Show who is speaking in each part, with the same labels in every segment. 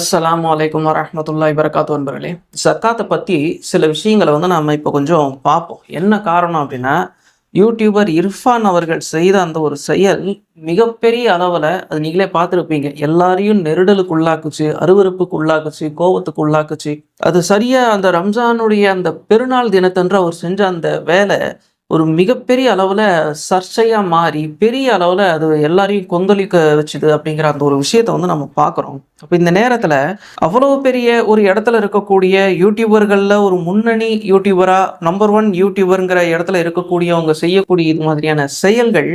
Speaker 1: அஸ்லாம் வலைக்கம் வரமத்துல்லா இபரகாத்து நண்பர்களே ஜக்காத்தை பற்றி சில விஷயங்களை வந்து நம்ம இப்போ கொஞ்சம் பார்ப்போம். என்ன காரணம் அப்படின்னா யூடியூபர் இர்ஃபான் அவர்கள் செய்த அந்த ஒரு செயல் மிகப்பெரிய அளவில் அது நீங்களே பார்த்துருப்பீங்க. எல்லாரையும் நெருடலுக்கு உள்ளாக்குச்சு அருவருப்புக்கு உள்ளாக்குச்சு கோபத்துக்கு உள்ளாக்குச்சு. அது சரியாக அந்த ரம்ஜானுடைய அந்த பெருநாள் தினத்தன்று அவர் செஞ்ச அந்த வேலை ஒரு மிகப்பெரிய அளவில் சர்ச்சையாக மாறி பெரிய அளவில் அது எல்லாரையும் கொந்தளிக்க வச்சுது அப்படிங்கிற அந்த ஒரு விஷயத்தை வந்து நம்ம பார்க்குறோம் அப்போ இந்த நேரத்தில் அவ்வளோ பெரிய ஒரு இடத்துல இருக்கக்கூடிய யூடியூபர்களில் ஒரு முன்னணி யூடியூபராக நம்பர் ஒன் யூடியூபருங்கிற இடத்துல இருக்கக்கூடியவங்க செய்யக்கூடிய இது மாதிரியான செயல்கள்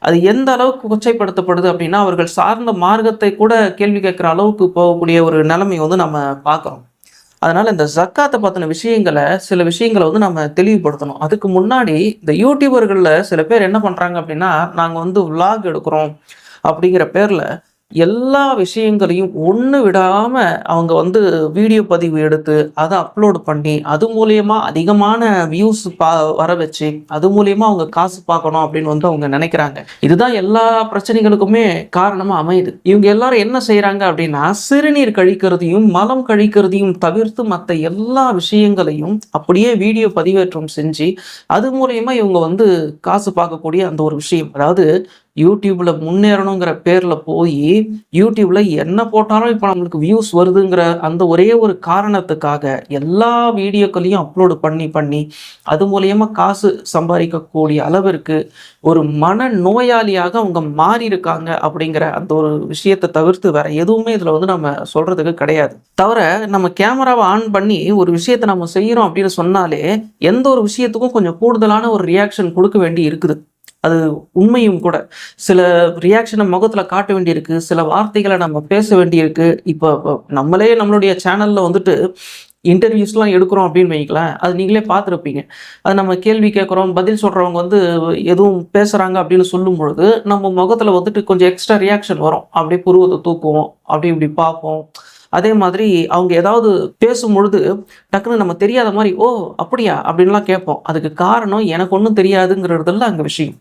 Speaker 1: அது எந்த அளவுக்கு கொச்சைப்படுத்தப்படுது அப்படின்னா அவர்கள் சார்ந்த மார்க்கத்தை கூட கேள்வி கேட்குற அளவுக்கு போகக்கூடிய ஒரு நிலைமை வந்து நம்ம பார்க்குறோம் அதனால் இந்த ஜக்காத்தை பற்றின விஷயங்களை சில விஷயங்களை வந்து நம்ம தெளிவுபடுத்தணும். அதுக்கு முன்னாடி இந்த யூடியூபர்களில் சில பேர் என்ன பண்ணுறாங்க அப்படின்னா நாங்கள் வந்து விலாக் எடுக்கிறோம் அப்படிங்கிற பேரில் எல்லா விஷயங்களையும் ஒன்று விடாமல் அவங்க வந்து வீடியோ பதிவு எடுத்து அதை அப்லோட் பண்ணி அது மூலயமா அதிகமான வியூஸ் பா வர வச்சு அது மூலயமா அவங்க காசு பார்க்கணும் அப்படின்னு வந்து அவங்க நினைக்கிறாங்க. இதுதான் எல்லா பிரச்சனைகளுக்குமே காரணமாக அமையுது. இவங்க எல்லாரும் என்ன செய்கிறாங்க அப்படின்னா சிறுநீர் கழிக்கிறதையும் மலம் கழிக்கிறதையும் தவிர்த்து மற்ற எல்லா விஷயங்களையும் அப்படியே வீடியோ பதிவேற்றம் செஞ்சு அது மூலயமா இவங்க வந்து காசு பார்க்கக்கூடிய அந்த ஒரு விஷயம். அதாவது யூடியூப்ல முன்னேறணுங்கிற பேர்ல போய் யூடியூப்ல என்ன போட்டாலும் இப்போ நம்மளுக்கு வியூஸ் வருதுங்கிற அந்த ஒரே ஒரு காரணத்துக்காக எல்லா வீடியோக்களையும் அப்லோடு பண்ணி பண்ணி அது மூலயமா காசு சம்பாதிக்கக்கூடிய அளவிற்கு ஒரு மன நோயாளியாக அவங்க மாறி இருக்காங்க அப்படிங்கிற அந்த ஒரு விஷயத்தை தவிர்த்து வேற எதுவுமே இதுல வந்து நம்ம சொல்றதுக்கு கிடையாது. தவிர நம்ம கேமராவை ஆன் பண்ணி ஒரு விஷயத்தை நம்ம செய்யறோம் அப்படின்னு சொன்னாலே எந்த ஒரு விஷயத்துக்கும் கொஞ்சம் கூடுதலான ஒரு ரியாக்ஷன் கொடுக்க வேண்டி இருக்குது. அது உண்மையும் கூட. சில ரியாக்ஷனை முகத்தில் காட்ட வேண்டியிருக்கு. சில வார்த்தைகளை நம்ம பேச வேண்டியிருக்கு. இப்போ நம்மளே நம்மளுடைய சேனலில் வந்துட்டு இன்டர்வியூஸ்லாம் எடுக்கிறோம் அப்படின்னு வைங்களேன். அது நீங்களே பார்த்துருப்பீங்க. அது நம்ம கேள்வி கேட்குறோம் பதில் சொல்கிறவங்க வந்து எதுவும் பேசுகிறாங்க அப்படின்னு சொல்லும் பொழுது நம்ம முகத்தில் வந்துட்டு கொஞ்சம் எக்ஸ்ட்ரா ரியாக்ஷன் வரும். அப்படியே புருவத்தை தூக்குவோம். அப்படி இப்படி பார்ப்போம். அதே மாதிரி அவங்க ஏதாவது பேசும் பொழுது டக்குன்னு நம்ம தெரியாத மாதிரி ஓ அப்படியா? அப்படின்லாம் கேட்போம். அதுக்கு காரணம் எனக்கு ஒன்றும் தெரியாதுங்கிறதுல அங்கே விஷயம்.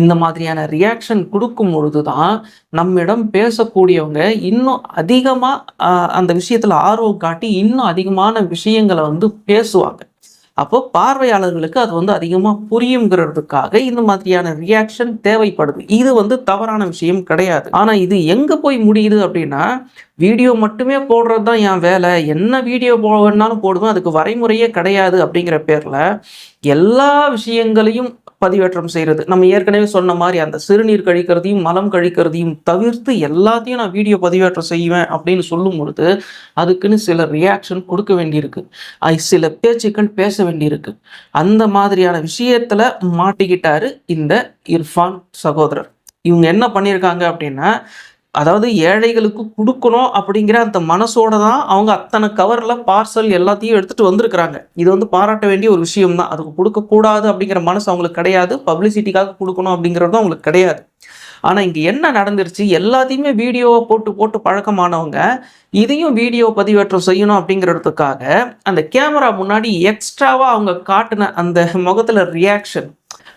Speaker 1: இந்த மாதிரியான ரியாக்ஷன் கொடுக்கும் பொழுது தான் நம்மிடம் பேசக்கூடியவங்க இன்னும் அதிகமாக அந்த விஷயத்தில் ஆர்வம் காட்டி இன்னும் அதிகமான விஷயங்களை வந்து பேசுவாங்க. அப்போ பார்வையாளர்களுக்கு அது வந்து அதிகமாக புரியுங்கிறதுக்காக இந்த மாதிரியான ரியாக்ஷன் தேவைப்படுது. இது வந்து தவறான விஷயம் கிடையாது. ஆனால் இது எங்கே போய் முடியுது அப்படின்னா வீடியோ மட்டுமே போடுறது தான் என் வேலை. என்ன வீடியோ போடணும்னாலும் போடுவேன் அதுக்கு வரைமுறையே கிடையாது அப்படிங்கிற பேரில் எல்லா விஷயங்களையும் பதிவேற்றம் செய்கிறது நம்ம ஏற்கனவே சொன்ன மாதிரி அந்த சிறுநீர் கழிக்கிறதையும் மலம் கழிக்கிறதையும் தவிர்த்து எல்லாத்தையும் நான் வீடியோ பதிவேற்றம் செய்வேன் அப்படின்னு சொல்லும் பொழுது அதுக்குன்னு சில ரியாக்ஷன் கொடுக்க வேண்டியிருக்கு. அது சில பேச்சுக்கள் பேச வேண்டியிருக்கு. அந்த மாதிரியான விஷயத்துல மாட்டிக்கிட்டாரு இந்த இர்ஃபான் சகோதரர். இவங்க என்ன பண்ணியிருக்காங்க அப்படின்னா அதாவது ஏழைகளுக்கு கொடுக்கணும் அப்படிங்கிற அந்த மனசோட தான் அவங்க அத்தனை கவரில் பார்சல் எல்லாத்தையும் எடுத்துகிட்டு வந்திருக்கிறாங்க. இது வந்து பாராட்ட வேண்டிய ஒரு விஷயம் தான் அதுக்கு கொடுக்கக்கூடாது அப்படிங்கிற மனசு அவங்களுக்கு கிடையாது. பப்ளிசிட்டிக்காக கொடுக்கணும் அப்படிங்கிறது அவங்களுக்கு கிடையாது. ஆனால் இங்கே என்ன நடந்துருச்சு? எல்லாத்தையுமே வீடியோவை போட்டு போட்டு பழக்கமானவங்க இதையும் வீடியோ பதிவேற்றம் செய்யணும் அப்படிங்கிறதுக்காக அந்த கேமரா முன்னாடி எக்ஸ்ட்ராவாக அவங்க காட்டின அந்த முகத்தில் ரியாக்ஷன்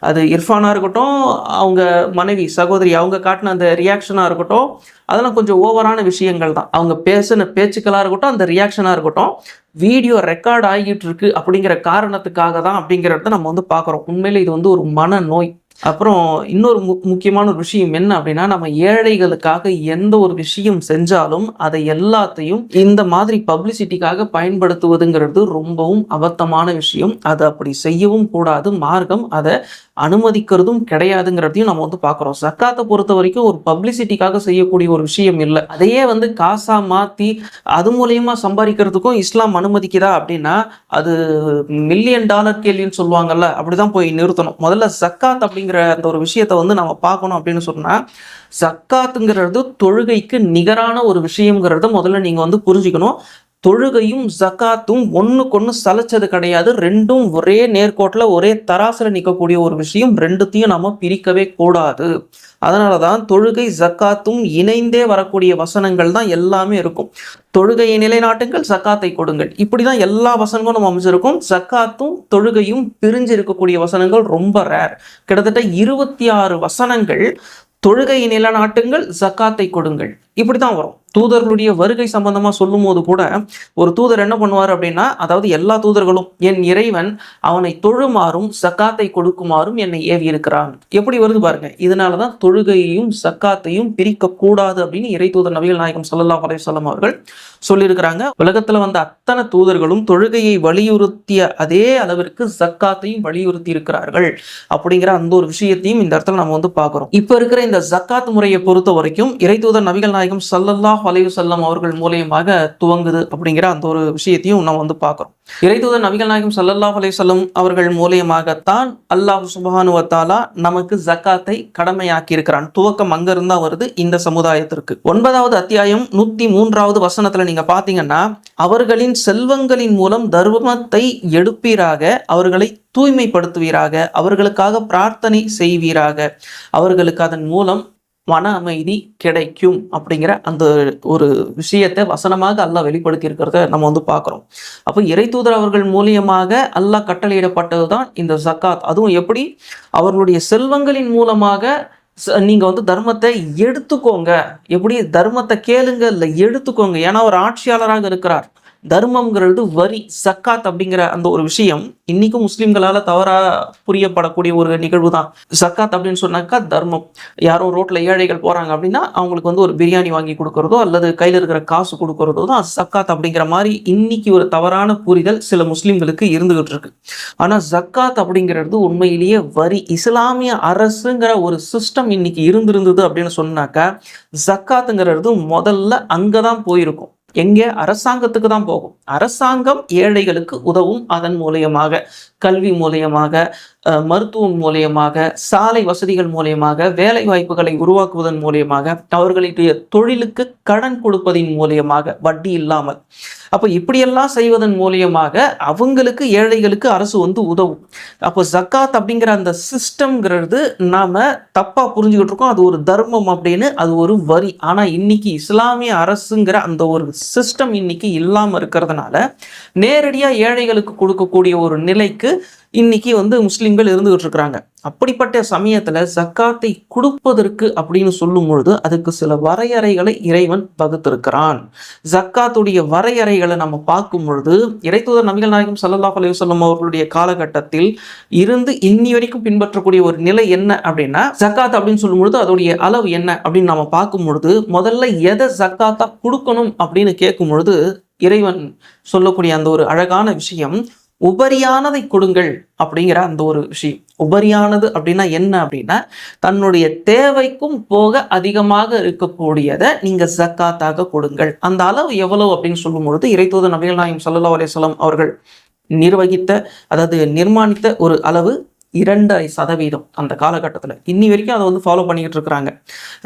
Speaker 1: அது இர்ஃபானாக இருக்கட்டும் அவங்க மனைவி சகோதரி அவங்க காட்டின அந்த ரியாக்ஷனாக இருக்கட்டும் அதெல்லாம் கொஞ்சம் ஓவரான விஷயங்கள் தான். அவங்க பேசின பேச்சுக்களாக இருக்கட்டும் அந்த ரியாக்ஷனாக இருக்கட்டும் வீடியோ ரெக்கார்ட் ஆகிட்டு இருக்கு அப்படிங்கிற காரணத்துக்காக தான் அப்படிங்கிறத நம்ம வந்து பார்க்குறோம். உண்மையில் இது வந்து ஒரு மனநோய். அப்புறம் இன்னொரு மு முக்கியமான ஒரு விஷயம் என்ன அப்படின்னா நம்ம ஏழைகளுக்காக எந்த ஒரு விஷயம் செஞ்சாலும் அதை எல்லாத்தையும் இந்த மாதிரி பப்ளிசிட்டிக்காக பயன்படுத்துவதுங்கிறது ரொம்பவும் அபத்தமான விஷயம். அதை அப்படி செய்யவும் கூடாது. மார்க்கம் அதை அனுமதிக்கிறதும் கிடையாதுங்கிறதையும் நம்ம வந்து பார்க்குறோம். சக்காத்தை பொறுத்த வரைக்கும் ஒரு பப்ளிசிட்டிக்காக செய்யக்கூடிய ஒரு விஷயம் இல்லை. அதையே வந்து காசாக மாற்றி அது மூலயமா சம்பாதிக்கிறதுக்கும் இஸ்லாம் அனுமதிக்குதா அப்படின்னா அது மில்லியன் டாலர் கேள்வின்னு சொல்லுவாங்கல்ல அப்படிதான் போய் நிறுத்தணும். முதல்ல சக்காத் அப்படிங்கிற அந்த ஒரு விஷயத்தை வந்து நம்ம பார்க்கணும் அப்படின்னு சொன்னால் சக்காத்துங்கிறது தொழுகைக்கு நிகரான ஒரு விஷயங்கிறத முதல்ல நீங்கள் வந்து புரிஞ்சுக்கணும். தொழுகையும் ஜக்காத்தும் ஒன்றுக்கொன்று சலைச்சது கிடையாது. ரெண்டும் ஒரே நேர்கோட்டில் ஒரே தராசில் நிற்கக்கூடிய ஒரு விஷயம். ரெண்டுத்தையும் நம்ம பிரிக்கவே கூடாது. அதனால தான் தொழுகை ஜக்காத்தும் இணைந்தே வரக்கூடிய வசனங்கள் தான் எல்லாமே இருக்கும். தொழுகையை நிலைநாட்டுங்கள் ஜக்காத்தை கொடுங்கள். இப்படி தான் எல்லா வசனங்களும் நம்ம அமைச்சிருக்கோம் ஜக்காத்தும் தொழுகையும் பிரிஞ்சு இருக்கக்கூடிய வசனங்கள் ரொம்ப ரேர் கிட்டத்தட்ட இருபத்தி ஆறு வசனங்கள் தொழுகையை நிலநாட்டுங்கள் ஜக்காத்தை கொடுங்கள். இப்படி தான் வரும். தூதர்களுடைய வருகை சம்பந்தமா சொல்லும் போது கூட ஒரு தூதர் என்ன பண்ணுவார் அப்படின்னா அதாவது எல்லா தூதர்களும் என் இறைவன் அவனை தொழுமாறும் சக்காத்தை கொடுக்குமாறும் என்னை ஏவி இருக்கிறான் எப்படி வருது பாருங்க. இதனாலதான் தொழுகையையும் சக்காத்தையும் பிரிக்க கூடாது அப்படின்னு இறை தூதர் நபிகள் நாயகம் ஸல்லல்லாஹு அலைஹி அவர்கள் சொல்லியிருக்கிறாங்க. உலகத்துல வந்த அத்தனை தூதர்களும் தொழுகையை வலியுறுத்திய அதே அளவிற்கு சக்காத்தையும் வலியுறுத்தி இருக்கிறார்கள் அப்படிங்கிற அந்த ஒரு விஷயத்தையும் இந்த இடத்துல நம்ம வந்து பார்க்கிறோம். இப்ப இருக்கிற இந்த ஜக்காத் முறையை பொறுத்த வரைக்கும் இறை தூதர் நபிகள் நாயகம் சல்லல்லா அலைஹி வஸல்லம் அவர்கள் மூலியமாக துவங்குது அப்படிங்கிற அந்த ஒரு விஷயத்தையும் நம்ம வந்து பார்க்குறோம். இறைதூதர் நபிகள் நாயகம் சல்லல்லாஹ் அலைஹி வஸல்லம் அவர்கள் மூலியமாகத்தான் அல்லாஹ் சுபானுவத்தாலா நமக்கு ஜக்காத்தை கடமையாக்கி இருக்கிறான் துவக்கம் அங்கிருந்தா வருது இந்த சமுதாயத்திற்கு. ஒன்பதாவது அத்தியாயம் நூத்தி மூன்றாவது வசனத்துல நீங்க பாத்தீங்கன்னா அவர்களின் செல்வங்களின் மூலம் தர்மத்தை எடுப்பீராக அவர்களை தூய்மைப்படுத்துவீராக அவர்களுக்காக பிரார்த்தனை செய்வீராக அவர்களுக்கு அதன் மூலம் மன அமைதி கிடைக்கும் அப்படிங்கிற அந்த ஒரு விஷயத்தை வசனமாக அல்லாஹ் வெளிப்படுத்தி இருக்கிறத நம்ம வந்து பார்க்குறோம். அப்போ இறை தூதர் அவர்கள் மூலியமாக அல்லாஹ் கட்டளையிடப்பட்டது தான் இந்த ஜக்காத். அதுவும் எப்படி? அவர்களுடைய செல்வங்களின் மூலமாக ச- வந்து தர்மத்தை எடுத்துக்கோங்க. எப்படி? தர்மத்தை கேளுங்க இல்லை எடுத்துக்கோங்க. ஏன்னா அவர் ஆட்சியாளராக இருக்கிறார். தர்மம்ங்கிறது வரி சக்காத் அப்படிங்கிற அந்த ஒரு விஷயம் இன்னைக்கும் முஸ்லீம்களால் தவறா புரியப்படக்கூடிய ஒரு நிகழ்வு தான் சக்காத் அப்படின்னு சொன்னாக்கா தர்மம். யாரோ ரோட்ல ஏழைகள் போறாங்க அப்படின்னா அவங்களுக்கு வந்து ஒரு பிரியாணி வாங்கி கொடுக்கறதோ அல்லது கையில இருக்கிற காசு கொடுக்கறதோ தான் சக்காத் அப்படிங்கிற மாதிரி இன்னைக்கு ஒரு தவறான புரிதல் சில முஸ்லீம்களுக்கு இருந்துகிட்டு இருக்கு. ஆனா ஜக்காத் அப்படிங்கிறது உண்மையிலேயே வரி இஸ்லாமிய அரசுங்கிற ஒரு சிஸ்டம் இன்னைக்கு இருந்திருந்தது அப்படின்னு சொன்னாக்கா ஜக்காத்துங்கிறது முதல்ல அங்கதான் போயிருக்கும். எங்கே? அரசாங்கத்துக்கு தான் போகும். அரசாங்கம் ஏழைகளுக்கு உதவும் அதன் மூலியமாக கல்வி மூலியமாக மருத்துவம் மூலியமாக சாலை வசதிகள் மூலியமாக வேலை வாய்ப்புகளை உருவாக்குவதன் மூலியமாக அவர்களுடைய தொழிலுக்கு கடன் கொடுப்பதின் மூலியமாக வட்டி இல்லாமல். அப்போ இப்படியெல்லாம் செய்வதன் மூலியமாக அவங்களுக்கு ஏழைகளுக்கு அரசு வந்து உதவும். அப்போ ஜக்காத் அப்படிங்கிற அந்த சிஸ்டம்ங்கிறது நாம் தப்பாக புரிஞ்சுக்கிட்டு இருக்கோம். அது ஒரு தர்மம் அப்படின்னு அது ஒரு வரி. ஆனால் இன்னைக்கு இஸ்லாமிய அரசுங்கிற அந்த ஒரு சிஸ்டம் இன்னைக்கு இல்லாமல் இருக்கிறதுனால நேரடியாக ஏழைகளுக்கு கொடுக்கக்கூடிய ஒரு நிலைக்கு இன்னைக்கு வந்து முஸ்லீம்கள் இருந்துகிட்டு இருக்கிறாங்க அப்படிப்பட்ட சமயத்துல ஜக்காத்தை கொடுப்பதற்கு அப்படின்னு சொல்லும் பொழுது அதுக்கு சில வரையறைகளை இறைவன் வகுத்திருக்கிறான் ஜக்காத்துடைய வரையறைகளை நம்ம பார்க்கும் பொழுது இறைத்தூதர் நபிகள் நாயகம் சல்லாஹ் அலைஹி அவர்களுடைய காலகட்டத்தில் இருந்து இன்னி வரைக்கும் பின்பற்றக்கூடிய ஒரு நிலை என்ன அப்படின்னா ஜக்காத் அப்படின்னு சொல்லும் பொழுது அதோடைய அளவு என்ன அப்படின்னு நம்ம பார்க்கும் பொழுது முதல்ல எதை ஜக்காத்தா கொடுக்கணும் அப்படின்னு கேட்கும் பொழுது இறைவன் சொல்லக்கூடிய அந்த ஒரு அழகான விஷயம் உபரியானதை கொடுங்கள் அப்படிங்கிற அந்த ஒரு விஷயம். உபரியானது அப்படின்னா என்ன அப்படின்னா தன்னுடைய தேவைக்கும் போக அதிகமாக இருக்கக்கூடியதை நீங்க ஜக்காத்தாக கொடுங்கள். அந்த அளவு எவ்வளவு அப்படின்னு சொல்லும் பொழுது இறைத்தூதர் நபிகள் நாயம் சல்லா அலைஹி அவர்கள் நிர்வகித்த அதாவது நிர்மாணித்த ஒரு அளவு இரண்டரை சதவீதம் அந்த காலகட்டத்தில். இன்னி வரைக்கும் அதை வந்து ஃபாலோ பண்ணிக்கிட்டு இருக்கிறாங்க.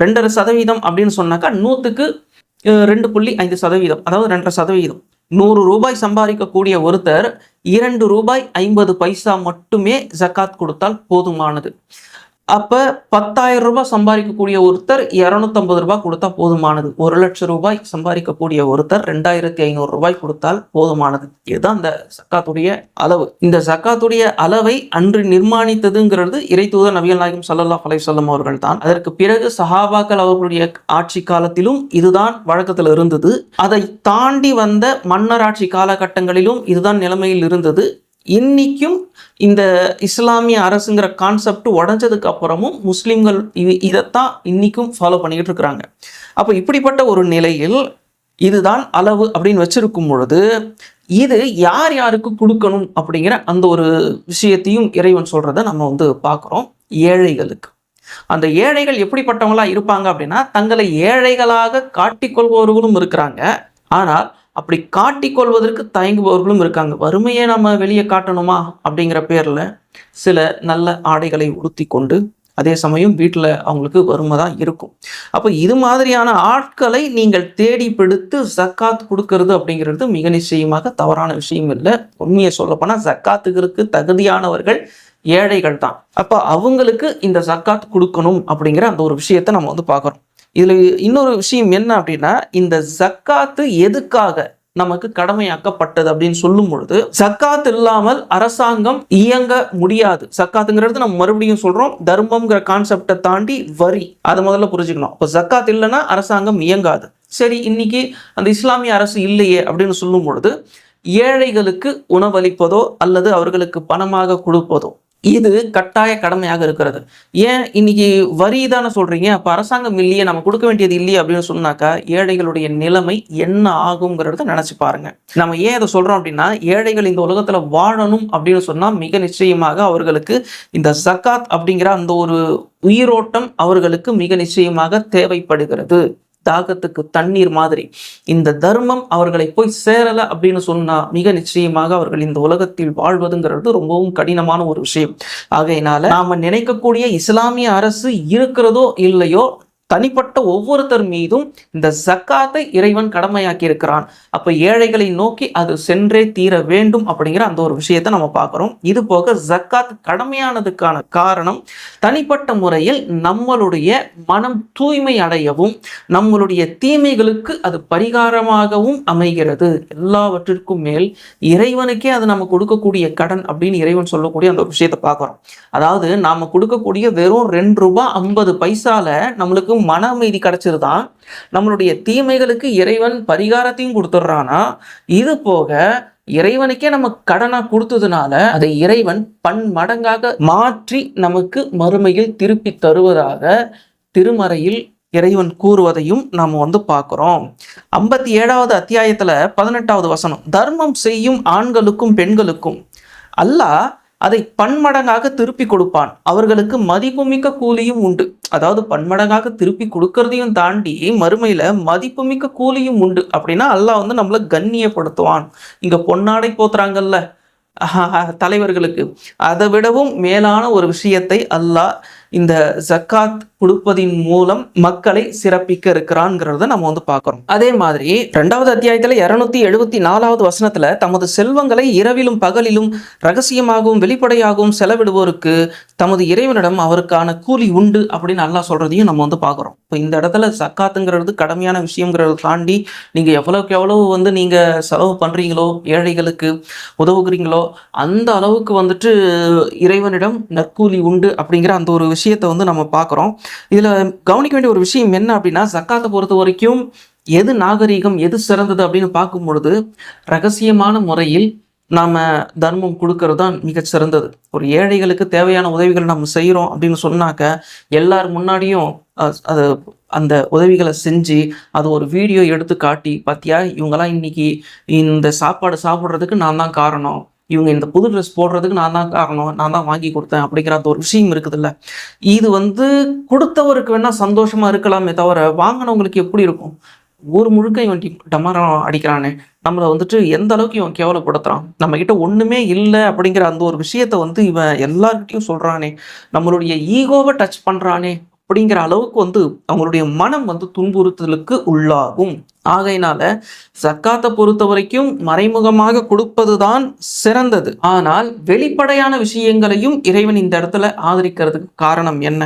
Speaker 1: ரெண்டரை சதவீதம் அப்படின்னு சொன்னாக்கா நூற்றுக்கு ரெண்டு புள்ளி ஐந்து சதவீதம். அதாவது ரெண்டரை சதவீதம். நூறு ரூபாய் சம்பாதிக்கக்கூடிய ஒருத்தர் இரண்டு ரூபாய் ஐம்பது பைசா மட்டுமே ஜக்காத் கொடுத்தால் போதுமானது. அப்போ பத்தாயிரம் ரூபாய் சம்பாதிக்கக்கூடிய ஒருத்தர் இரநூத்தம்பது ரூபாய் கொடுத்தா போதுமானது. ஒரு லட்சம் ரூபாய் சம்பாதிக்கக்கூடிய ஒருத்தர் ரெண்டாயிரத்தி ஐநூறு ரூபாய் கொடுத்தால் போதுமானது. இதுதான் இந்த சக்காத்துடைய அளவு. இந்த சக்காத்துடைய அளவை அன்று நிர்மாணித்ததுங்கிறது இறைத்தூதர் நபிகள் நாயகம் சல்லல்லா அலைஹி அவர்கள் தான். அதற்கு பிறகு சஹாபாக்கள் அவர்களுடைய ஆட்சி காலத்திலும் இதுதான் வழக்கத்தில் இருந்தது. அதை தாண்டி வந்த மன்னராட்சி காலகட்டங்களிலும் இதுதான் நிலைமையில் இருந்தது. இன்னைக்கும் இந்த இஸ்லாமிய அரசுங்கிற கான்செப்ட் உடஞ்சதுக்கு அப்புறமும் முஸ்லீம்கள் இது இதைத்தான் இன்னைக்கும் ஃபாலோ பண்ணிக்கிட்டு இருக்கிறாங்க. அப்போ இப்படிப்பட்ட ஒரு நிலையில் இதுதான் அளவு அப்படின்னு வச்சிருக்கும் பொழுது இது யார் யாருக்கு கொடுக்கணும் அப்படிங்கிற அந்த ஒரு விஷயத்தையும் இறைவன் சொல்றத நம்ம வந்து பார்க்குறோம். ஏழைகளுக்கு. அந்த ஏழைகள் எப்படிப்பட்டவங்களா இருப்பாங்க அப்படின்னா தங்களை ஏழைகளாக காட்டிக்கொள்பவர்களும் இருக்கிறாங்க. ஆனால் அப்படி காட்டிக்கொள்வதற்கு தயங்குபவர்களும் இருக்காங்க. வறுமையை நம்ம வெளியே காட்டணுமா? அப்படிங்கிற பேரில் சில நல்ல ஆடைகளை உடுத்தி கொண்டு அதே சமயம் வீட்டில் அவங்களுக்கு வறுமை தான் இருக்கும். அப்போ இது மாதிரியான ஆட்களை நீங்கள் தேடி பிடித்து ஜக்காத் கொடுக்கறது அப்படிங்கிறது மிக நிச்சயமாக தவறான விஷயம் இல்லை. உண்மையை சொல்லப்போனால் ஜக்காத்துக்கு தகுதியானவர்கள் ஏழைகள் தான். அப்போ அவங்களுக்கு இந்த ஜக்காத் கொடுக்கணும் அப்படிங்கிற அந்த ஒரு விஷயத்தை நம்ம வந்து பார்க்குறோம். இதில் இன்னொரு விஷயம் என்ன அப்படின்னா இந்த ஜக்காத்து எதுக்காக நமக்கு கடமையாக்கப்பட்டது அப்படின்னு சொல்லும் பொழுது சக்காத் இல்லாமல் அரசாங்கம் இயங்க முடியாது. சக்காத்துங்கிறது நம்ம மறுபடியும் சொல்றோம். தர்மம்ங்கிற கான்செப்டை தாண்டி வரி. அதை முதல்ல புரிஞ்சுக்கணும். இப்போ சக்காத் இல்லைன்னா அரசாங்கம் இயங்காது. சரி இன்னைக்கு அந்த இஸ்லாமிய அரசு இல்லையே அப்படின்னு சொல்லும் பொழுது ஏழைகளுக்கு உணவளிப்பதோ அல்லது அவர்களுக்கு பணமாக கொடுப்பதோ இது கட்டாய கடமையாக இருக்கிறது. ஏன் இன்னைக்கு வரி தானே சொல்றீங்க? அப்ப அரசாங்கம் இல்லையே நம்ம கொடுக்க வேண்டியது இல்லையே அப்படின்னு சொன்னாக்கா ஏழைகளுடைய நிலைமை என்ன ஆகுங்கிறத நினைச்சு பாருங்க. நம்ம ஏன் அதை சொல்றோம் அப்படின்னா ஏழைகள் இந்த உலகத்துல வாழணும் அப்படின்னு சொன்னா மிக நிச்சயமாக அவர்களுக்கு இந்த ஜக்காத் அப்படிங்கிற அந்த ஒரு உயிரோட்டம் அவர்களுக்கு மிக நிச்சயமாக தேவைப்படுகிறது. தாகத்துக்கு தண்ணீர் மாதிரி. இந்த தர்மம் அவர்களை போய் சேரல அப்படின்னு சொன்னா மிக நிச்சயமாக அவர்கள் இந்த உலகத்தில் வாழ்வதுங்கிறது ரொம்பவும் கடினமான ஒரு விஷயம். ஆகையினால நாம நினைக்கக்கூடிய இஸ்லாமிய அரசு இருக்கிறதோ இல்லையோ தனிப்பட்ட ஒவ்வொருத்தர் மீதும் இந்த ஜக்காத்தை இறைவன் கடமையாக்கி இருக்கிறான் அப்ப ஏழைகளை நோக்கி அது சென்றே தீர வேண்டும் அப்படிங்கிற அந்த ஒரு விஷயத்தை நம்ம பார்க்கிறோம். இது போக ஜக்காத் கடமையானதுக்கான காரணம் தனிப்பட்ட முறையில் நம்மளுடைய மனம் தூய்மை அடையவும் நம்மளுடைய தீமைகளுக்கு அது பரிகாரமாகவும் அமைகிறது. எல்லாவற்றிற்கும் மேல் இறைவனுக்கே அது நம்ம கொடுக்கக்கூடிய கடன் அப்படின்னு இறைவன் சொல்லக்கூடிய அந்த ஒரு விஷயத்தை பார்க்குறோம். அதாவது நாம கொடுக்கக்கூடிய வெறும் ரெண்டு ரூபாய் ஐம்பது பைசால நம்மளுக்கு மன அமைதி கிடைச்சிருதான். நம்மளுடைய தீமைகளுக்கு இறைவன் பரிகாரத்தையும் கொடுத்துட்றானா? இது போக இறைவனுக்கே நம்ம கடனா கொடுத்ததுனால அதை இறைவன் பன்மடங்காக மாற்றி நமக்கு மறுமையில் திருப்பி தருவதாக திருமறையில் இறைவன் கூறுவதையும் நாம் வந்து பார்க்குறோம். ஐம்பத்தி ஏழாவது அத்தியாயத்தில் பதினெட்டாவது வசனம் தர்மம் செய்யும் ஆண்களுக்கும் பெண்களுக்கும். அல்லாஹ் அதை பன்மடங்காக திருப்பி கொடுப்பான். அவர்களுக்கு மதிப்புமிக்க கூலியும் உண்டு. அதாவது பன்மடங்காக திருப்பி கொடுக்கறதையும் தாண்டி மறுமையில மதிப்புமிக்க கூலியும் உண்டு. அப்படின்னா அல்லாஹ் வந்து நம்மளை கண்ணியப்படுத்துவான். இங்க பொன்னாடை போத்துறாங்கல்ல தலைவர்களுக்கு. அதை விடவும் மேலான ஒரு விஷயத்தை அல்லாஹ் இந்த ஜக்காத் கொடுப்பதின் மூலம் மக்களை சிறப்பிக்க இருக்கிறான்ங்கிறத நம்ம வந்து பார்க்குறோம். அதே மாதிரி ரெண்டாவது அத்தியாயத்தில் இரநூத்தி எழுபத்தி நாலாவது வசனத்தில் தமது செல்வங்களை இரவிலும் பகலிலும் ரகசியமாகவும் வெளிப்படையாகவும் செலவிடுவோருக்கு தமது இறைவனிடம் அவருக்கான கூலி உண்டு அப்படின்னு நல்லா சொல்கிறதையும் நம்ம வந்து பார்க்குறோம். இப்போ இந்த இடத்துல சக்காத்துங்கிறது கடமையான விஷயங்கிறத தாண்டி நீங்கள் எவ்வளோக்கு எவ்வளவு வந்து நீங்கள் செலவு பண்ணுறீங்களோ ஏழைகளுக்கு உதவுகிறீங்களோ அந்த அளவுக்கு வந்துட்டு இறைவனிடம் நற்கூலி உண்டு அப்படிங்கிற அந்த ஒரு விஷயம் விஷயத்தை வந்து நம்ம பார்க்குறோம். இதில் கவனிக்க வேண்டிய ஒரு விஷயம் என்ன அப்படின்னா சக்காத்தை பொறுத்த வரைக்கும் எது நாகரீகம் எது சிறந்தது அப்படின்னு பார்க்கும் பொழுது ரகசியமான முறையில் நாம் தர்மம் கொடுக்கறது தான் மிகச் சிறந்தது. ஒரு ஏழைகளுக்கு தேவையான உதவிகள் நம்ம செய்கிறோம் அப்படின்னு சொன்னாக்க எல்லார் முன்னாடியும் அது அந்த உதவிகளை செஞ்சு அது ஒரு வீடியோ எடுத்து காட்டி பார்த்தியா இவங்கெல்லாம் இன்னைக்கு இந்த சாப்பாடு சாப்பிட்றதுக்கு நான் தான் காரணம். இவங்க இந்த புது ட்ரெஸ் போடுறதுக்கு நான் தான் காரணம். நான் தான் வாங்கி கொடுத்தேன் அப்படிங்கிற அந்த ஒரு விஷயம் இருக்குதுல்ல. இது வந்து கொடுத்தவருக்கு வேணால் சந்தோஷமாக இருக்கலாமே தவிர வாங்கினவங்களுக்கு எப்படி இருக்கும்? ஊர் முழுக்க இவன் டி- டமாரம் அடிக்கிறானே. நம்மளை வந்துட்டு எந்த அளவுக்கு இவன் கேவலப்படுத்துறான்? நம்ம கிட்ட ஒண்ணுமே இல்லை அப்படிங்கிற அந்த ஒரு விஷயத்த வந்து இவன் எல்லாருக்கிட்டையும் சொல்றானே. நம்மளுடைய ஈகோவை டச் பண்றானே அப்படிங்கிற அளவுக்கு வந்து அவங்களுடைய மனம் வந்து துன்புறுத்தலுக்கு உள்ளாகும். ஆகையினால சக்காத்தை பொறுத்த வரைக்கும் மறைமுகமாக கொடுப்பதுதான் சிறந்தது. ஆனால் வெளிப்படையான விஷயங்களையும் இறைவன் இந்த இடத்துல ஆதரிக்கிறதுக்கு காரணம் என்ன?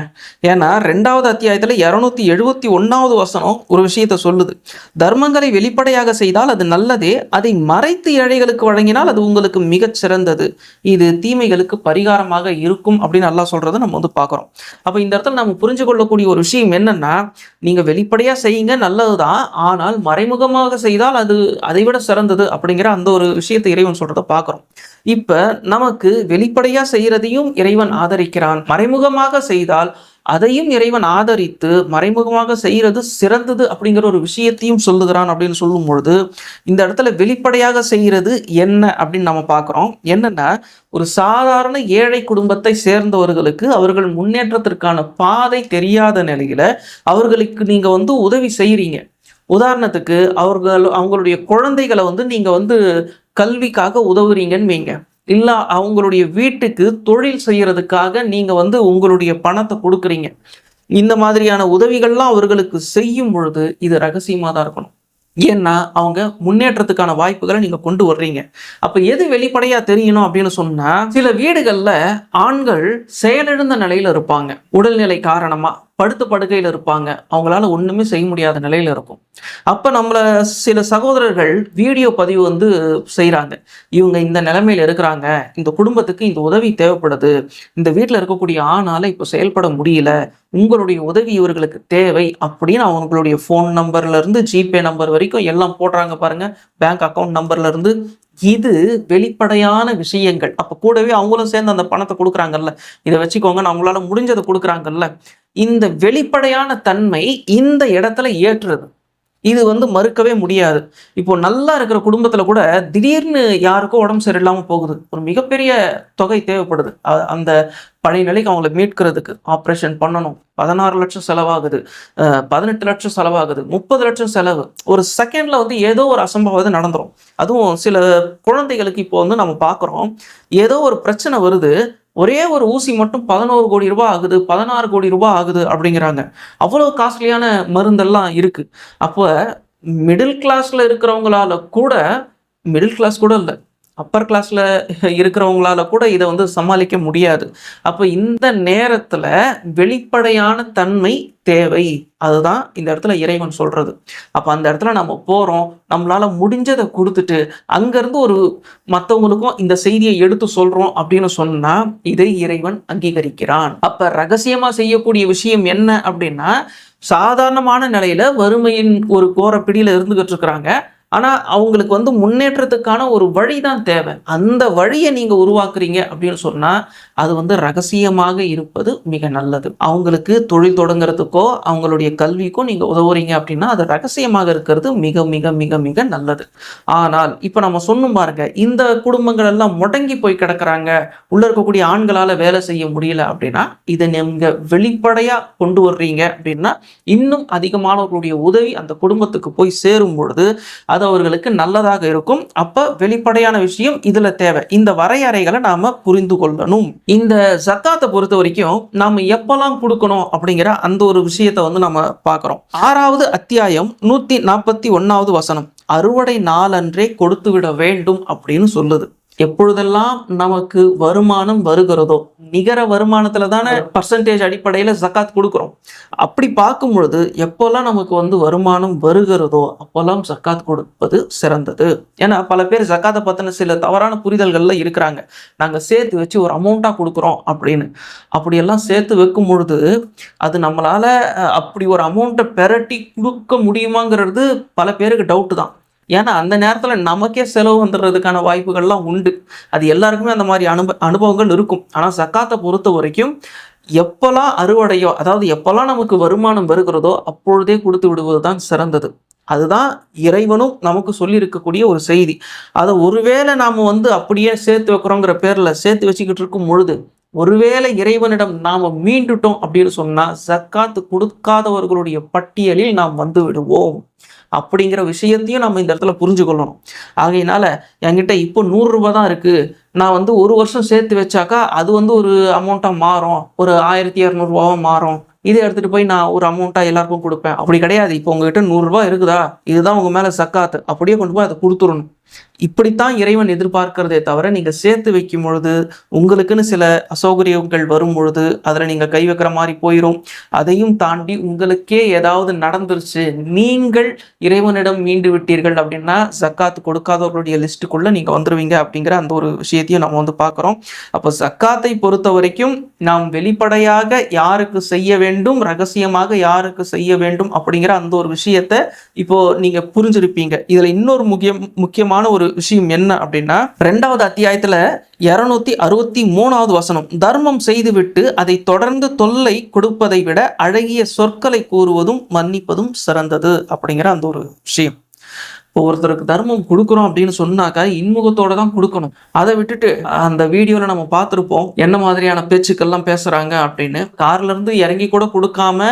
Speaker 1: ஏன்னா ரெண்டாவது அத்தியாயத்துல இருநூத்தி எழுபத்தி ஒன்னாவது வசனம் ஒரு விஷயத்த சொல்லுது. தர்மங்களை வெளிப்படையாக செய்தால் அது நல்லதே அதை மறைத்து ஏழைகளுக்கு வழங்கினால் அது உங்களுக்கு மிகச் சிறந்தது. இது தீமைகளுக்கு பரிகாரமாக இருக்கும் அப்படின்னு நல்லா சொல்றதை நம்ம வந்து பார்க்குறோம். அப்போ இந்த இடத்துல நம்ம புரிஞ்சு கொள்ளக்கூடிய ஒரு விஷயம் என்னன்னா நீங்க வெளிப்படையா செய்யுங்க நல்லதுதான். ஆனால் மறைமுகமாக செய்தால் அது அதை விட சிறந்தது அப்படிங்கிற அந்த ஒரு விஷயத்தை இறைவன் சொல்றதை பார்க்குறோம். இப்ப நமக்கு வெளிப்படையா செய்யறதையும் இறைவன் ஆதரிக்கிறான். மறைமுகமாக செய்தால் அதையும் இறைவன் ஆதரித்து மறைமுகமாக செய்யறது சிறந்தது அப்படிங்கிற ஒரு விஷயத்தையும் சொல்லுகிறான் அப்படின்னு சொல்லும் பொழுது இந்த இடத்துல வெளிப்படையாக செய்யறது என்ன அப்படின்னு நம்ம பார்க்குறோம். என்னன்னா ஒரு சாதாரண ஏழை குடும்பத்தை சேர்ந்தவர்களுக்கு அவர்கள் முன்னேற்றத்திற்கான பாதை தெரியாத நிலையில அவர்களுக்கு நீங்க வந்து உதவி செய்கிறீங்க உதாரணத்துக்கு அவர்கள் அவங்களுடைய குழந்தைகளை வந்து நீங்கள் வந்து கல்விக்காக உதவுறீங்கன்னு வைங்க. இல்லை அவங்களுடைய வீட்டுக்கு தொழில் செய்கிறதுக்காக நீங்கள் வந்து உங்களுடைய பணத்தை கொடுக்குறீங்க. இந்த மாதிரியான உதவிகள்லாம் அவர்களுக்கு செய்யும் பொழுது இது ரகசியமாக தான் இருக்கணும். ஏன்னா அவங்க முன்னேற்றத்துக்கான வாய்ப்புகளை நீங்கள் கொண்டு வர்றீங்க. அப்போ எது வெளிப்படையாக தெரியணும் அப்படின்னு சொன்னால் சில வீடுகளில் ஆண்கள் செயலிழந்த நிலையில் இருப்பாங்க. உடல்நிலை காரணமாக படுத்த படுக்கையில் இருப்பாங்க. அவங்களால ஒன்றுமே செய்ய முடியாத நிலையில் இருக்கும். அப்போ நம்மள சில சகோதரர்கள் வீடியோ பதிவு வந்து செய்கிறாங்க இவங்க இந்த நிலைமையில் இருக்கிறாங்க. இந்த குடும்பத்துக்கு இந்த உதவி தேவைப்படுது. இந்த வீட்டில் இருக்கக்கூடிய ஆணால இப்போ செயல்பட முடியல. உங்களுடைய உதவி இவர்களுக்கு தேவை அப்படின்னு அவங்களுடைய ஃபோன் நம்பர்லேருந்து ஜிபே நம்பர் வரைக்கும் எல்லாம் போடுறாங்க பாருங்க. பேங்க் அக்கவுண்ட் நம்பர்லேருந்து இது வெளிப்படையான விஷயங்கள். அப்ப கூடவே அவங்களும் சேர்ந்து அந்த பணத்தை கொடுக்குறாங்கல்ல. இதை வச்சுக்கோங்க நான் அவங்களால முடிஞ்சதை கொடுக்குறாங்கல்ல. இந்த வெளிப்படையான தன்மை இந்த இடத்துல ஏற்றுறது. இது வந்து மறுக்கவே முடியாது. இப்போ நல்லா இருக்கிற குடும்பத்தில் கூட திடீர்னு யாருக்கோ உடம்பு சரியில்லாமல் போகுது. ஒரு மிகப்பெரிய தொகை தேவைப்படுது. அந்த பழைய நிலைக்கு அவங்கள மீட்கிறதுக்கு ஆப்ரேஷன் பண்ணணும். பதினாறு லட்சம் செலவாகுது. பதினெட்டு லட்சம் செலவாகுது. முப்பது லட்சம் செலவு. ஒரு செகண்டில் வந்து ஏதோ ஒரு அசம்பாவது நடந்துரும். அதுவும் சில குழந்தைகளுக்கு இப்போ வந்து நம்ம பார்க்குறோம் ஏதோ ஒரு பிரச்சனை வருது. ஒரே ஒரு ஊசி மட்டும் பதினோரு கோடி ரூபாய் ஆகுது பதினாறு கோடி ரூபாய் ஆகுது அப்படிங்கிறாங்க. அவ்வளோ காஸ்ட்லியான மருந்தெல்லாம் இருக்குது அப்போ மிடில் கிளாஸில் இருக்கிறவங்களால கூட மிடில் கிளாஸ் கூட இல்லை. அப்பர் கிளாஸில் இருக்கிறவங்களால கூட இதை வந்து சமாளிக்க முடியாது. அப்போ இந்த நேரத்தில் வெளிப்படையான தன்மை தேவை. அதுதான் இந்த இடத்துல இறைவன் சொல்கிறது அப்போ அந்த இடத்துல நம்ம போகிறோம் நம்மளால் முடிஞ்சதை கொடுத்துட்டு அங்கேருந்து ஒரு மற்றவங்களுக்கும் இந்த செய்தியை எடுத்து சொல்கிறோம் அப்படின்னு சொன்னால் இதை இறைவன் அங்கீகரிக்கிறான். அப்போ ரகசியமாக செய்யக்கூடிய விஷயம் என்ன அப்படின்னா சாதாரணமான நிலையில் வறுமையின் ஒரு கோர பிடியில் இருந்துகிட்டு இருக்கிறாங்க. ஆனால் அவங்களுக்கு வந்து முன்னேற்றத்துக்கான ஒரு வழி தான் தேவை. அந்த வழியை நீங்கள் உருவாக்குறீங்க அப்படின்னு சொன்னால் அது வந்து ரகசியமாக இருப்பது மிக நல்லது. அவங்களுக்கு தொழில் தொடங்குறதுக்கோ அவங்களுடைய கல்விக்கோ நீங்க உதவுறீங்க அப்படின்னா அது ரகசியமாக இருக்கிறது மிக மிக மிக மிக நல்லது. ஆனால் இப்ப நம்ம சொன்னோம் பாருங்க இந்த குடும்பங்கள் எல்லாம் முடங்கி போய் கிடக்குறாங்க உள்ள இருக்கக்கூடிய ஆண்களால வேலை செய்ய முடியல அப்படின்னா இதை நீங்க வெளிப்படையா கொண்டு வர்றீங்க அப்படின்னா இன்னும் அதிகமானவர்களுடைய உதவி அந்த குடும்பத்துக்கு போய் சேரும் பொழுது அது அவர்களுக்கு நல்லதாக இருக்கும். அப்ப வெளிப்படையான விஷயம் இதுல தேவை. இந்த வரையறைகளை நாம புரிந்து கொள்ளணும். இந்த ஜக்காத்தை பொறுத்த வரைக்கும் நாம் எப்பெல்லாம் கொடுக்கணும் அப்படிங்கிற அந்த ஒரு விஷயத்தை வந்து நம்ம பார்க்குறோம். ஆறாவது அத்தியாயம் நூற்றி நாற்பத்தி ஒன்றாவது வசனம் அறுவடை நாளன்றே கொடுத்து விட வேண்டும் அப்படின்னு சொல்லுது. எப்பொழுதெல்லாம் நமக்கு வருமானம் வருகிறதோ நிகர வருமானத்துல தானே பர்சன்டேஜ் அடிப்படையில ஜக்காத் கொடுக்குறோம். அப்படி பார்க்கும் பொழுது எப்போல்லாம் நமக்கு வந்து வருமானம் வருகிறதோ அப்போல்லாம் ஜக்காத் கொடுப்பது சிறந்தது. ஏன்னா பல பேர் ஜக்காத்தை பத்தின சில தவறான புரிதல்கள்ல இருக்கிறாங்க. நாங்க சேர்த்து வச்சு ஒரு அமௌண்ட்டா கொடுக்குறோம் அப்படின்னு. அப்படியெல்லாம் சேர்த்து வைக்கும் பொழுது அது நம்மளால அப்படி ஒரு அமௌண்ட்டை பெரட்டி கொடுக்க முடியுமாங்கிறது பல பேருக்கு டவுட்டு தான். ஏன்னா அந்த நேரத்தில் நமக்கே செலவு வந்துடுறதுக்கான வாய்ப்புகள்லாம் உண்டு. அது எல்லாருக்குமே அந்த மாதிரி அனுப அனுபவங்கள் இருக்கும். ஆனால் சக்காத்தை பொறுத்த வரைக்கும் எப்போல்லாம் அறுவடையோ அதாவது எப்போல்லாம் நமக்கு வருமானம் வருகிறதோ அப்பொழுதே கொடுத்து விடுவது தான் சிறந்தது. அதுதான் இறைவனும் நமக்கு சொல்லியிருக்கக்கூடிய ஒரு செய்தி. அதை ஒருவேளை நாம் வந்து அப்படியே சேர்த்து வைக்கிறோங்கிற பேரில் சேர்த்து வச்சுக்கிட்டு இருக்கும் பொழுது ஒருவேளை இறைவனிடம் நாம் மீண்டுட்டோம் அப்படின்னு சொன்னால் ஜக்காத்து கொடுக்காதவர்களுடைய பட்டியலில் நாம் வந்து விடுவோம். அப்படிங்கிற விஷயத்தையும் நம்ம இந்த இடத்துல புரிஞ்சுக்கொள்ளணும். ஆகையினால என்கிட்ட இப்போ நூறுரூபா தான் இருக்குது நான் வந்து ஒரு வருஷம் சேர்த்து வச்சாக்கா அது வந்து ஒரு அமௌண்ட்டாக மாறும். ஒரு ஆயிரத்தி இரநூறுவாவாக மாறும். இதை எடுத்துகிட்டு போய் நான் ஒரு அமௌண்ட்டாக எல்லாருக்கும் கொடுப்பேன். அப்படி கிடையாது. இப்போ உங்ககிட்ட நூறுரூவா இருக்குதா? இதுதான் உங்கள் மேலே சக்காத்து. அப்படியே கொண்டு போய் அதை கொடுத்துடணும். இப்படித்தான் இறைவன் எதிர்பார்க்கிறதே தவிர நீங்க சேர்த்து வைக்கும் பொழுது உங்களுக்குன்னு சில அசௌகரியங்கள் வரும் பொழுது அதுல நீங்க கை வைக்கிற மாதிரி போயிடும் அதையும் தாண்டி உங்களுக்கே ஏதாவது நடந்துருச்சு நீங்கள் இறைவனிடம் மீண்டு விட்டீர்கள் அப்படின்னா சக்காத்து கொடுக்காதவர்களுடைய லிஸ்ட்டுக்குள்ள நீங்க வந்துருவீங்க அப்படிங்கிற அந்த ஒரு விஷயத்தையும் நம்ம வந்து பார்க்குறோம். அப்போ ஜக்காத்தை பொறுத்த வரைக்கும் நாம் வெளிப்படையாக யாருக்கு செய்ய வேண்டும் ரகசியமாக யாருக்கு செய்ய வேண்டும் அப்படிங்கிற அந்த ஒரு விஷயத்தை இப்போ நீங்க புரிஞ்சிருப்பீங்க. இதுல இன்னொரு முக்கிய முக்கியமான ஒரு விஷயம் என்ன அப்படின்னா ரெண்டாவது அத்தியாயத்துல இருநூத்தி அறுபத்தி மூணாவது வசனம் தர்மம் செய்துவிட்டு அதை தொடர்ந்து தொல்லை கொடுப்பதை விட அழகிய சொற்களை கூறுவதும் மன்னிப்பதும் சிறந்தது அப்படிங்கிற அந்த ஒரு விஷயம். இப்போ ஒருத்தருக்கு தர்மம் கொடுக்குறோம் அப்படின்னு சொன்னாக்கா இன்முகத்தோட தான் கொடுக்கணும். அதை விட்டுட்டு அந்த வீடியோல நம்ம பார்த்துருப்போம் என்ன மாதிரியான பேச்சுக்கள்லாம் பேசுறாங்க? அப்படின்னு. கார்ல இருந்து இறங்கி கூட கொடுக்காம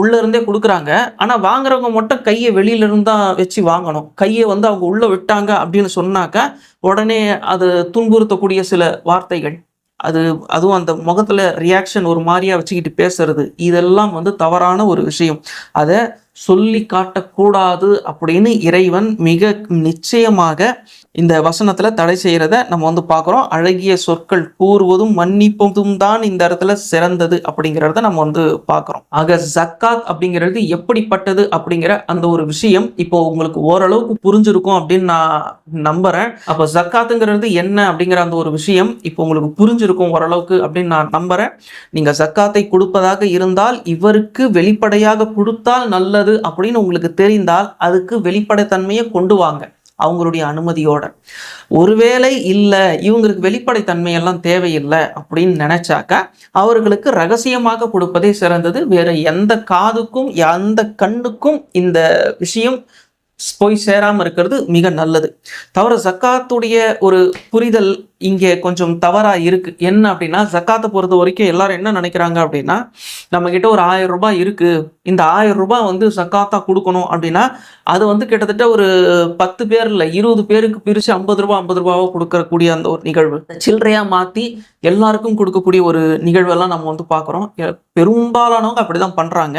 Speaker 1: உள்ளே இருந்தே கொடுக்குறாங்க. ஆனால் வாங்குறவங்க மட்டும் கையை வெளியிலேருந்து தான் வச்சு வாங்கணும். கையை வந்து அவங்க உள்ளே விட்டாங்க அப்படின்னு சொன்னாக்க உடனே அது துன்புறுத்தக்கூடிய சில வார்த்தைகள். அது அதுவும் அந்த முகத்தில் ரியாக்ஷன் ஒரு மாதிரியா வச்சுக்கிட்டு பேசுறது. இதெல்லாம் வந்து தவறான ஒரு விஷயம். அதை சொல்லி காட்டக்கூடாது அப்படின்னு இறைவன் மிக நிச்சயமாக இந்த வசனத்துல தடை செய்யறத நம்ம வந்து பார்க்குறோம். அழகிய சொற்கள் கூறுவதும் மன்னிப்பதும் தான் இந்த இடத்துல சிறந்தது அப்படிங்கிறத நம்ம வந்து பார்க்குறோம். ஆக ஜக்காத் அப்படிங்கிறது எப்படிப்பட்டது அப்படிங்கிற அந்த ஒரு விஷயம் இப்போ உங்களுக்கு ஓரளவுக்கு புரிஞ்சிருக்கும் அப்படின்னு நான் நம்புறேன். அப்போ ஜக்காத்துங்கிறது என்ன அப்படிங்கிற அந்த ஒரு விஷயம் இப்போ உங்களுக்கு புரிஞ்சிருக்கும் ஓரளவுக்கு அப்படின்னு நான் நம்புறேன். நீங்க ஜக்காத்தை கொடுப்பதாக இருந்தால் இவருக்கு வெளிப்படையாக கொடுத்தால் நல்லது. அப்படின்னு உங்களுக்கு தெரிந்தால் அதுக்கு வெளிப்படைத்தன்மையை கொண்டு வாங்க. அவங்களுடைய அனுமதியோட. ஒருவேளை இல்லை இவங்களுக்கு வெளிப்படைத்தன்மையெல்லாம் தேவையில்லை அப்படின்னு நினைச்சாக்கா அவர்களுக்கு ரகசியமாக கொடுப்பதே சிறந்தது. வேற எந்த காதுக்கும் எந்த கண்ணுக்கும் இந்த விஷயம் போய் சேராமல் இருக்கிறது மிக நல்லது. தவிர ஜக்காத்துடைய ஒரு புரிதல் இங்கே கொஞ்சம் தவறாக இருக்குது என்ன அப்படின்னா ஜக்காத்தை பொறுத்த வரைக்கும் எல்லாரும் என்ன நினைக்கிறாங்க அப்படின்னா நம்மக்கிட்ட ஒரு ஆயிரம் ரூபாய் இருக்குது இந்த ஆயிரம் ரூபாய் வந்து ஜக்காத்தாக கொடுக்கணும் அப்படின்னா அது வந்து கிட்டத்தட்ட ஒரு பத்து பேர் இல்லை இருபது பேருக்கு பிரித்து ஐம்பது ரூபா ஐம்பது ரூபாவோ கொடுக்கக்கூடிய அந்த ஒரு நிகழ்வு. சில்லறையாக மாற்றி எல்லாருக்கும் கொடுக்கக்கூடிய ஒரு நிகழ்வெல்லாம் நம்ம வந்து பார்க்குறோம். பெரும்பாலானவங்க அப்படிதான் பண்ணுறாங்க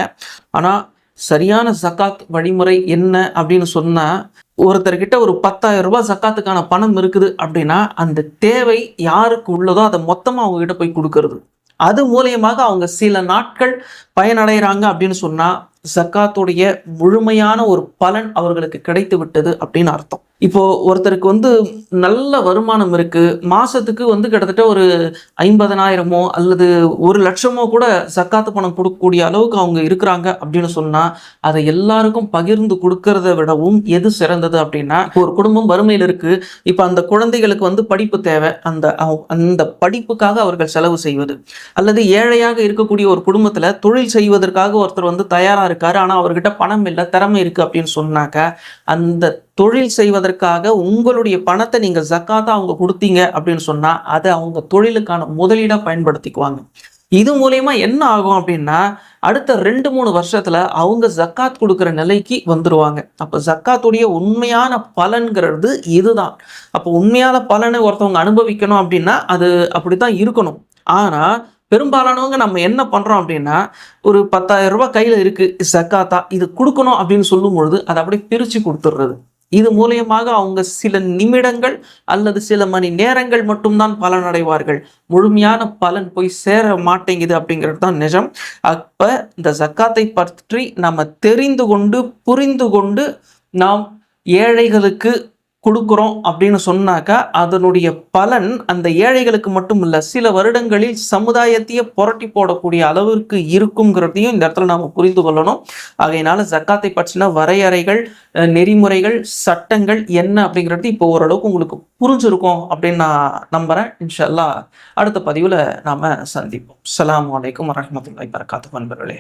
Speaker 1: ஆனால் சரியான சக்காத் வழிமுறை என்ன அப்படின்னு சொன்னால் ஒருத்தர்கிட்ட ஒரு பத்தாயிரம் ரூபாய் சக்காத்துக்கான பணம் இருக்குது அப்படின்னா அந்த தேவை யாருக்கு உள்ளதோ அதை மொத்தமாக அவங்ககிட்ட போய் கொடுக்கறது. அது மூலியமாக அவங்க சில நாட்கள் பயனடைகிறாங்க அப்படின்னு சொன்னால் சக்காத்துடைய முழுமையான ஒரு பலன் அவர்களுக்கு கிடைத்து விட்டது அப்படின்னு அர்த்தம். இப்போ ஒருத்தருக்கு வந்து நல்ல வருமானம் இருக்கு. மாசத்துக்கு வந்து கிட்டத்தட்ட ஒரு ஐம்பதனாயிரமோ அல்லது ஒரு லட்சமோ கூட சக்காத்து பணம் கொடுக்கக்கூடிய அளவுக்கு அவங்க இருக்கிறாங்க அப்படின்னு சொன்னா அதை எல்லாருக்கும் பகிர்ந்து கொடுக்கறத விடவும் எது சிறந்தது அப்படின்னா ஒரு குடும்பம் வறுமையில் இருக்கு. இப்போ அந்த குழந்தைகளுக்கு வந்து படிப்பு தேவை. அந்த அவ- அந்த படிப்புக்காக அவர்கள் செலவு செய்வது. அல்லது ஏழையாக இருக்கக்கூடிய ஒரு குடும்பத்துல தொழில் செய்வதற்காக ஒருத்தர் வந்து தயாரா இருக்காரு. ஆனா அவர்கிட்ட பணம் இல்லை திறமை இருக்கு அப்படின்னு சொன்னாக்க அந்த தொழில் செய்வதற்காக உங்களுடைய பணத்தை நீங்கள் ஜக்காத்தா அவங்க கொடுத்தீங்க அப்படின்னு சொன்னால் அதை அவங்க தொழிலுக்கான முதலீடாக பயன்படுத்திக்குவாங்க. இது மூலயமா என்ன ஆகும் அப்படின்னா அடுத்த ரெண்டு மூணு வருஷத்துல அவங்க ஜக்காத் கொடுக்குற நிலைக்கு வந்துருவாங்க. அப்போ ஜக்காத்துடைய உண்மையான பலன்கிறது இதுதான். அப்போ உண்மையான பலனை ஒருத்தவங்க அனுபவிக்கணும் அப்படின்னா அது அப்படித்தான் இருக்கணும். ஆனா பெரும்பாலானவங்க நம்ம என்ன பண்ணுறோம் அப்படின்னா ஒரு பத்தாயிரம் ரூபாய் கையில் இருக்குது ஜக்காத்தா இது கொடுக்கணும் அப்படின்னு சொல்லும் பொழுது அதை அப்படியே பிரித்து கொடுத்துட்றது இது மூலியமாக அவங்க சில நிமிடங்கள் அல்லது சில மணி நேரங்கள் மட்டும்தான் பலனடைவார்கள். முழுமையான பலன் போய் சேர மாட்டேங்குது அப்படிங்கிறது தான் நிஜம். அப்ப இந்த ஜக்காத்தை பற்றி நம்ம தெரிந்து கொண்டு புரிந்து கொண்டு நாம் ஏழைகளுக்கு கொடுக்குறோம் அப்படின்னு சொன்னாக்கா அதனுடைய பலன் அந்த ஏழைகளுக்கு மட்டும் இல்லை சில வருடங்களில் சமுதாயத்தையே புரட்டி போடக்கூடிய அளவிற்கு இருக்குங்கிறதையும் இந்த இடத்துல நாம் புரிந்து கொள்ளணும். ஆகையினால ஜக்காத்தை பற்றின வரையறைகள் நெறிமுறைகள் சட்டங்கள் என்ன அப்படிங்கிறது இப்போ ஓரளவுக்கு உங்களுக்கு புரிஞ்சிருக்கும் அப்படின்னு நான் நம்புறேன். இன்ஷா அடுத்த பதிவில் நாம் சந்திப்போம். அஸ்ஸலாமு வலைக்கம் வரஹ்மத்துல்லாஹி வரகாத்து நண்பர்களே